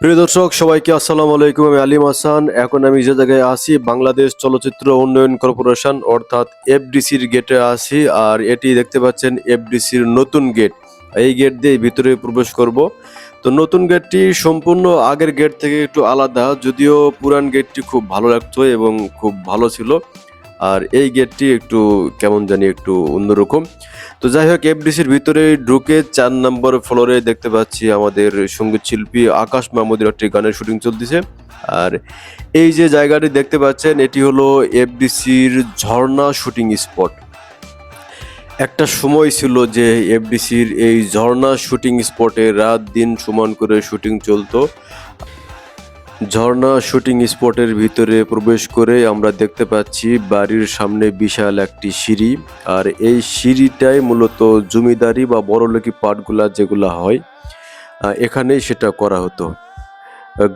প্রিয় দর্শক, সবাইকে আসসালামু আলাইকুম। আমি আলিম হাসান। এখন আমি যে জায়গায় আছি, বাংলাদেশ চলচ্চিত্র উন্নয়ন কর্পোরেশন, অর্থাৎ এফডিসির গেটে আছি। আর এটি দেখতে পাচ্ছেন এফডিসির নতুন গেট। এই গেট দিয়ে ভিতরে প্রবেশ করব। তো নতুন গেটটি সম্পূর্ণ আগের গেট থেকে একটু আলাদা, যদিও পুরান গেটটি খুব ভালো লাগতো এবং খুব ভালো ছিল। আর এই গেটটি একটু কেমন জানি একটু অন্যরকম। তো যাই হোক এফডিসির ভিতরে ঢুকে চার নম্বর ফ্লোরে দেখতে পাচ্ছি আমাদের সংগীত শিল্পী আকাশ মাহমুদের একটি গানের শুটিং চলতেছে। আর এই যে জায়গাটি দেখতে পাচ্ছেন, এটি হলো এফডিসির ঝর্ণা শুটিং স্পট একটা সময় ছিল যে এফডিসির এই ঝর্ণা শুটিং স্পটে রাত দিন সমান করে শুটিং চলতো। ঝর্ণা শুটিং স্পটের ভিতরে প্রবেশ করে আমরা দেখতে পাচ্ছি বাড়ির সামনে বিশাল একটি সিঁড়ি। আর এই সিঁড়িটাই মূলত জমিদারি বা বড়লোকি পাটগুলা যেগুলা হয় এখানেই সেটা করা হতো।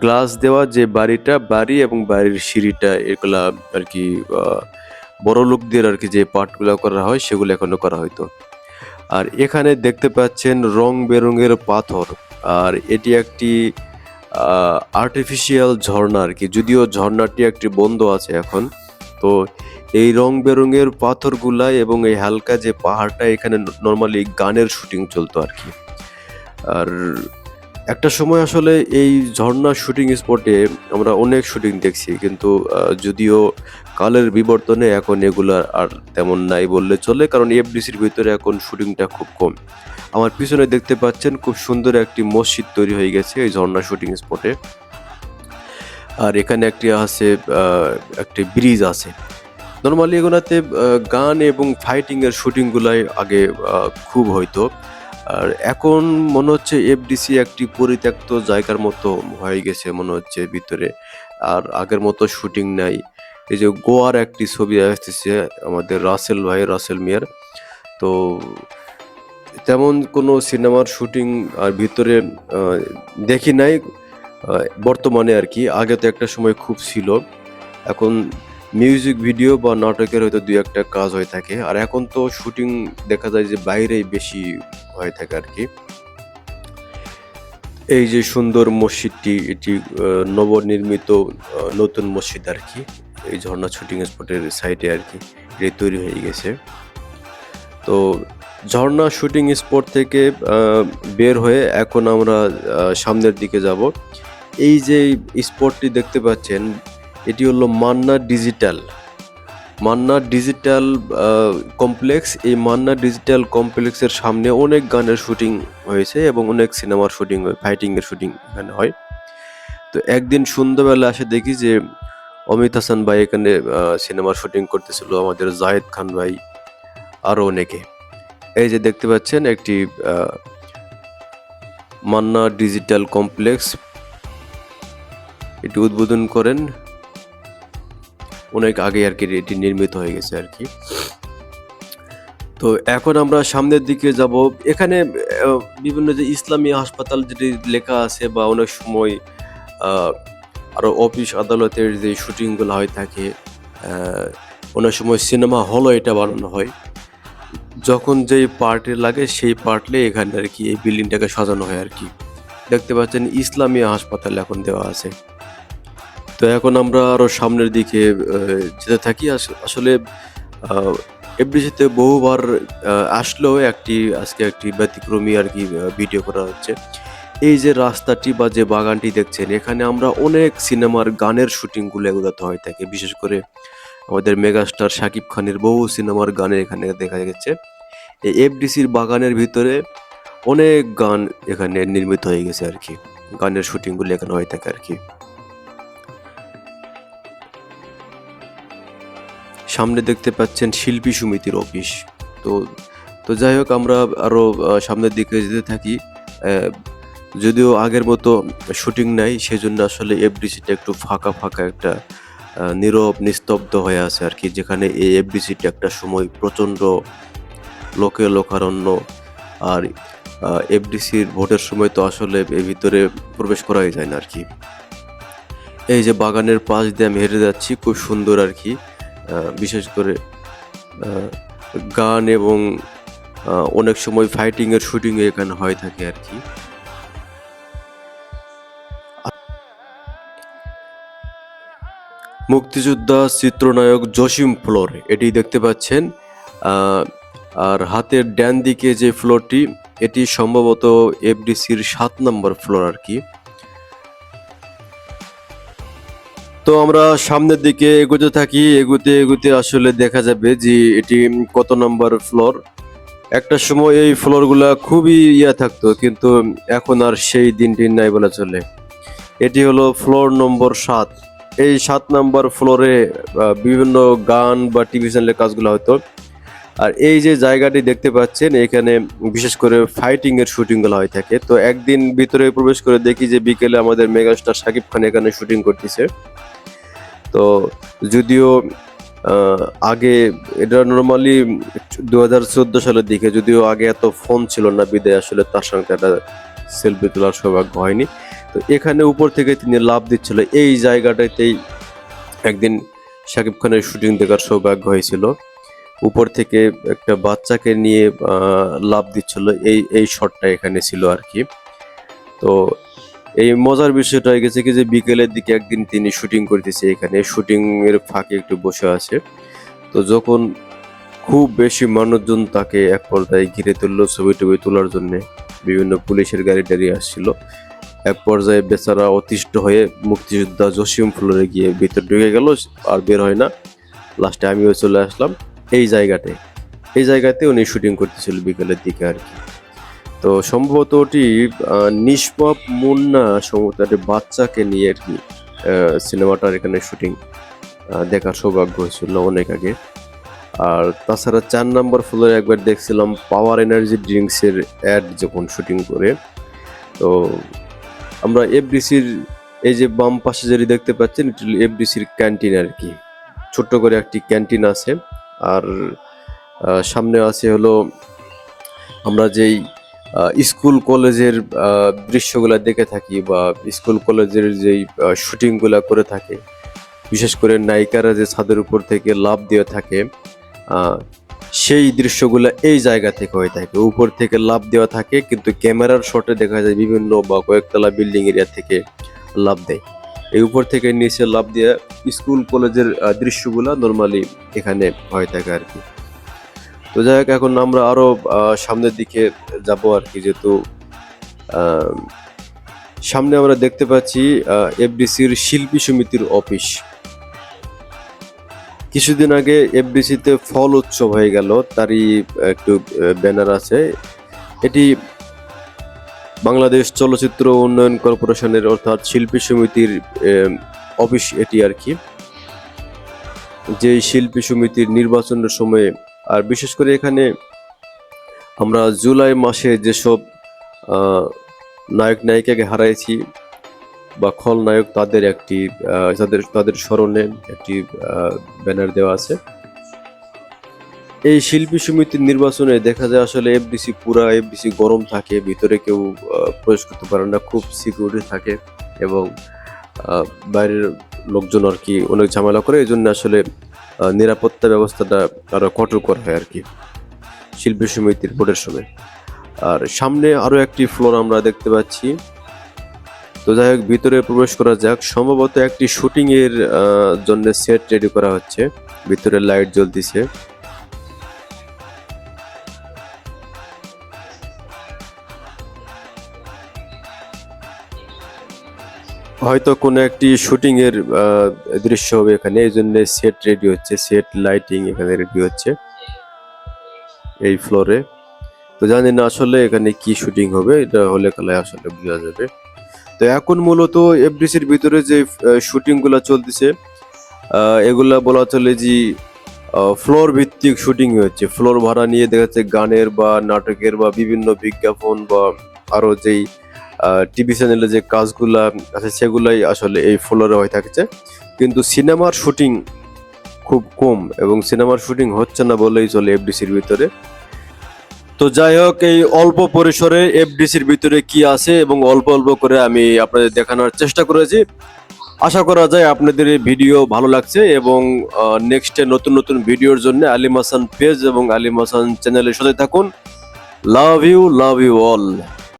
গ্লাস দেওয়া যে বাড়িটা, বাড়ি এবং বাড়ির সিঁড়িটা, এগুলা আর কি বড় লোকদের আর কি যে পার্টগুলো করা হয়, সেগুলো এখনও করা হতো আর এখানে দেখতে পাচ্ছেন রং বেরঙের পাথর। আর এটি একটি আর্টিফিশিয়াল ঝর্ণা আর কি। যদিও ঝর্ণাটি একটি বন্ধ আছে এখন, তো এই রং বেরঙের পাথরগুলা এবং এই হালকা যে পাহাড়টা, এখানে নর্মালি গানের শুটিং চলতো আর কি। আর একটা সময় আসলে এই ঝর্ণা শুটিং স্পটে আমরা অনেক শুটিং দেখছি, কিন্তু যদিও কালের বিবর্তনে এখন এগুলা আর তেমন নাই বললে চলে, কারণ এফডিসির ভিতরে এখন শুটিংটা খুব কম। আমার পিছনে দেখতে পাচ্ছেন খুব সুন্দর একটি মসজিদ তৈরি হয়ে গেছে এই ঝর্ণা শুটিং স্পটে আর এখানে একটি আছে একটি ব্রিজ আছে। নর্মালি এগুলাতে গান এবং ফাইটিংয়ের শুটিংগুলাই আগে খুব হইতো। আর এখন মনে হচ্ছে এফডিসি একটি পরিত্যক্ত জায়গার মতো হয়ে গেছে মনে হচ্ছে ভিতরে। আর আগের মতো শুটিং নাই। এই যে গোয়ার একটি ছবি আসতেছে আমাদের রাসেল ভাই, রাসেল মিয়ার। তো তেমন কোনো সিনেমার শুটিং আর ভিতরে দেখি নাই বর্তমানে আর কি। আগে তো একটা সময় খুব ছিল। এখন মিউজিক ভিডিও বা নাটকের হয়তো দুই একটা কাজ হয়ে থাকে। আর এখন তো শুটিং দেখা যায় যে বাইরেই বেশি হয়ে থাকে আর কি। এই যে সুন্দর মসজিদটি, এটি নবনির্মিত নতুন মসজিদ আর কি। এই ঝর্ণা শুটিং স্পটের সাইডে আর কি এটি তৈরি হয়ে গেছে। তো ঝর্ণা শুটিং স্পট থেকে বের হয়ে এখন আমরা সামনের দিকে যাব। এই যে স্পটটি দেখতে পাচ্ছেন, এটি হলো Manna digital. Manna digital complex. এই মান্না ডিজিটাল কমপ্লেক্সের সামনে অনেক গানের শুটিং হয়েছে এবং অনেক সিনেমার শুটিং হয় ফাইটিং এর শুটিং এখানে হয়। তো একদিন সন্ধ্যাবেলা এসে দেখি যে অমিত হাসান ভাই এখানে সিনেমার শুটিং করতেছিল, আমাদের জাহেদ খান ভাই আরও অনেকে। এই যে দেখতে পাচ্ছেন একটি মান্না ডিজিটাল কমপ্লেক্স। এটি উদ্বোধন করেন অনেক আগে আর কি এটি নির্মিত হয়ে গেছে আর কি। তো এখন আমরা সামনের দিকে যাব। এখানে বিভিন্ন যে ইসলামী হাসপাতাল যেটি লেখা আছে বা অনেক সময় আহ, আরও অফিস আদালতের যে শুটিংগুলো হয়ে থাকে অনেক সময় সিনেমা হলও এটা বানানো হয়। যখন যেই পার্টে লাগে সেই পার্টলে এখানে আর কি এই বিল্ডিংটাকে সাজানো হয় আর কি। দেখতে পাচ্ছেন ইসলামী হাসপাতাল এখন দেওয়া আছে। তো এখন আমরা আরও সামনের দিকে যেতে থাকি। আস- আসলে এফডিসিতে বহুবার আসলেও একটি, আজকে একটি ব্যতিক্রমী আর কি ভিডিও করা হচ্ছে। এই যে রাস্তাটি বা যে বাগানটি দেখছেন, এখানে আমরা অনেক সিনেমার গানের শুটিংগুলো এগুলোতে হয়ে থাকে। বিশেষ করে আমাদের মেগাস্টার শাকিব খানের বহু সিনেমার গানে এখানে দেখা গেছে। এই এফডিসির বাগানের ভিতরে অনেক গান এখানে নির্মিত হয়ে গেছে আর কি। গানের শুটিংগুলো এখানে হয়ে থাকে আর কি। সামনে দেখতে পাচ্ছেন শিল্পী সমিতির অফিস। তো তো যাই হোক আমরা আরও আহ, সামনের দিকে যেতে থাকি। যদিও আগের মতো শুটিং নাই সেজন্য আসলে এফডিসিটা একটু ফাঁকা ফাঁকা একটা নীরব নিস্তব্ধ হয়ে আছে আর কি যেখানে এই এফডিসিটা একটা সময় প্রচণ্ড লোকে লোকারণ্য আর এফডিসির ভোটের সময় তো আসলে এর ভিতরে প্রবেশ করাই যায় না আর কি। এই যে বাগানের পাশ দিয়ে আমি হেঁটে যাচ্ছি খুব সুন্দর আর কি। বিশেষ করে গান এবং অনেক সময় ফাইটিংয়ের শুটিং এখানে হয়ে থাকে আর কি। মুক্তিযোদ্ধা, চিত্রনায়ক জসিম ফ্লোর, এটি দেখতে পাচ্ছেন আর হাতের ড্যান দিকে যে ফ্লোরটি এটি সম্ভবত এফডিসির সাত নম্বর ফ্লোর আর কি। তো আমরা সামনের দিকে এগোতে থাকি, এগোতে এগোতে আসলে দেখা যাবে যে এটি কত নম্বর ফ্লোর একটা সময় এই ফ্লোরগুলা খুবই ইয়া থাকতো, কিন্তু এখন আর সেই দিনটি নাই বলা চলে। এটি হলো ফ্লোর নম্বর সাত। এই সাত নম্বর ফ্লোরে বিভিন্ন গান বা টিভি চ্যানেলের কাজগুলো হতো। আর এই যে জায়গাটি দেখতে পাচ্ছেন, এখানে বিশেষ করে ফাইটিং এর শুটিংগুলো হয়ে থাকে। তো একদিন ভিতরে প্রবেশ করে দেখি যে বিকেলে আমাদের মেগাস্টার শাকিব খান এখানে শুটিং করতেছে। তো যদিও আগে এটা নর্মালি দু হাজার চোদ্দ সালের দিকে যদিও আগে এত ফোন ছিল না বিদায়, আসলে তার সঙ্গে একটা সেলফি তোলার সৌভাগ্য হয়নি। তো এখানে উপর থেকে তিনি লাভ দিচ্ছিল। এই জায়গাটাতেই একদিন শাকিব খানের শুটিং দেখার সৌভাগ্য হয়েছিল। উপর থেকে একটা বাচ্চাকে নিয়ে লাভ দিচ্ছিল। এই এই শটটা এখানে ছিল আর কি। তো এই মজার বিষয়টা হয়ে গেছে কি যে বিকেলের দিকে একদিন তিনি শুটিং করতেছে এখানে। শুটিং এর ফাঁকে একটু বসে আছে। তো যখন খুব বেশি মানুষজন তাকে এক পর্যায়ে ঘিরে তুললো ছবি টবি তোলার জন্য, বিভিন্ন পুলিশের গাড়ি টাড়ি আসছিল। এক পর্যায়ে বেচারা অতিষ্ঠ হয়ে মুক্তিযোদ্ধা জসিম ফ্লোরে গিয়ে ভিতর ঢুকে গেল, আর বের হয় না। লাস্টে আমিও চলে আসলাম এই জায়গাতে। এই জায়গাতে উনি শুটিং করতেছিল বিকেলের দিকে আর কি। তো সম্ভবত ওটি নিষ্পাপ মুন্না সম্ভবত একটা বাচ্চাকে নিয়ে আর কি সিনেমাটার এখানে শুটিং দেখার সৌভাগ্য হয়েছিল অনেক আগে আর তাছাড়া চার নম্বর ফ্লোরে একবার দেখছিলাম পাওয়ার এনার্জি ড্রিঙ্কসের অ্যাড যখন শুটিং করে। তো আমরা এফডিসির এই যে বাম পাশে যেটি দেখতে পাচ্ছেন, এটি এফডিসির ক্যান্টিন আর কি। ছোট্ট করে একটি ক্যান্টিন আছে। আর সামনে আছে হলো আমরা যেই স্কুল কলেজের দৃশ্যগুলো দেখে থাকি বা স্কুল কলেজের যেই শুটিংগুলো করে থাকে, বিশেষ করে নায়িকারা যে ছাদের উপর থেকে লাভ দিয়ে থাকে সেই দৃশ্যগুলো এই জায়গা থেকে হয়ে থাকে। উপর থেকে লাভ দেওয়া থাকে, কিন্তু ক্যামেরার শটে দেখা যায় বিভিন্ন বা কয়েকতলা বিল্ডিং এরিয়া থেকে লাভ দেয়। এই উপর থেকে নিচে লাভ দিয়ে স্কুল কলেজের দৃশ্যগুলো নর্মালি এখানে হয়ে থাকে আর কি। তো যাই হোক এখন আমরা আরও আহ, সামনের দিকে যাব আর কি যেহেতু সামনে আমরা দেখতে পাচ্ছি এফডিসির শিল্পী সমিতির অফিস। কিছুদিন আগে এফডিসিতে ফল উৎসব হয়ে গেল তারই একটু ব্যানার আছে। এটি বাংলাদেশ চলচ্চিত্র উন্নয়ন কর্পোরেশনের অর্থাৎ শিল্পী সমিতির অফিস এটি আর কি। যে শিল্পী সমিতির নির্বাচনের সময়ে আর বিশেষ করে এখানে আমরা জুলাই মাসে যেসব নায়ক, নায়িকাকে হারাইছি বা খলনায়ক তাদের একটি তাদের তাদের স্মরণে একটি ব্যানার দেওয়া আছে। এই শিল্পী সমিতির নির্বাচনে দেখা যায় আসলে এফডিসি পুরা, এফডিসি গরম থাকে, ভিতরে কেউ প্রবেশ করতে পারে না, খুব সিকিউরিটি থাকে এবং বাইরের লোকজন আর কি অনেক ঝামেলা করে এই জন্য আসলে নিরাপত্তা ব্যবস্থাটা আরও কঠোর করা হয় আর কি। শিল্পী সমিতির ভোটের সময় আর সামনে আরও একটি ফ্লোর আমরা দেখতে পাচ্ছি। তো যাই হোক, ভিতরে প্রবেশ করা যাক। সম্ভবত একটি শুটিংয়ের জন্য সেট রেডি করা হচ্ছে। ভিতরে লাইট জ্বলতিছে। হয়তো কোনো একটি শুটিং এর আহ, দৃশ্য হবে এখানে। এই জন্য সেট রেডি হচ্ছে সেট লাইটিং এখানে রেডি হচ্ছে এই ফ্লোরে তো জানি না আসলে এখানে কি শুটিং হবে এটা হলে কালে আসলে বোঝা যাবে। তো এখন মূলত এফডিসির ভিতরে যে শুটিংগুলা চলতেছে এগুলা বলা চলে যে ফ্লোর ভিত্তিক শুটিং হচ্ছে। ফ্লোর ভাড়া নিয়ে দেখা যাচ্ছে গানের বা নাটকের বা বিভিন্ন বিজ্ঞাপন বা আরও যেই টিভি চ্যানেলে যে কাজগুলা আছে সেগুলাই আসলে এই ফ্লোরে হয়ে থাকছে। কিন্তু সিনেমার শুটিং খুব কম এবং সিনেমার শুটিং হচ্ছে না বলেই চলে এফডিসির ভিতরে। তো যাই হোক, এই অল্প পরিসরে এফডিসির ভিতরে কি আছে এবং অল্প অল্প করে আমি আপনাদের দেখানোর চেষ্টা করেছি। আশা করা যায় আপনাদের এই ভিডিও ভালো লাগছে এবং নেক্সটে নতুন নতুন ভিডিওর জন্য আলিম হাসান পেজ এবং আলিম হাসান চ্যানেলের সাথে থাকুন। Love you love you all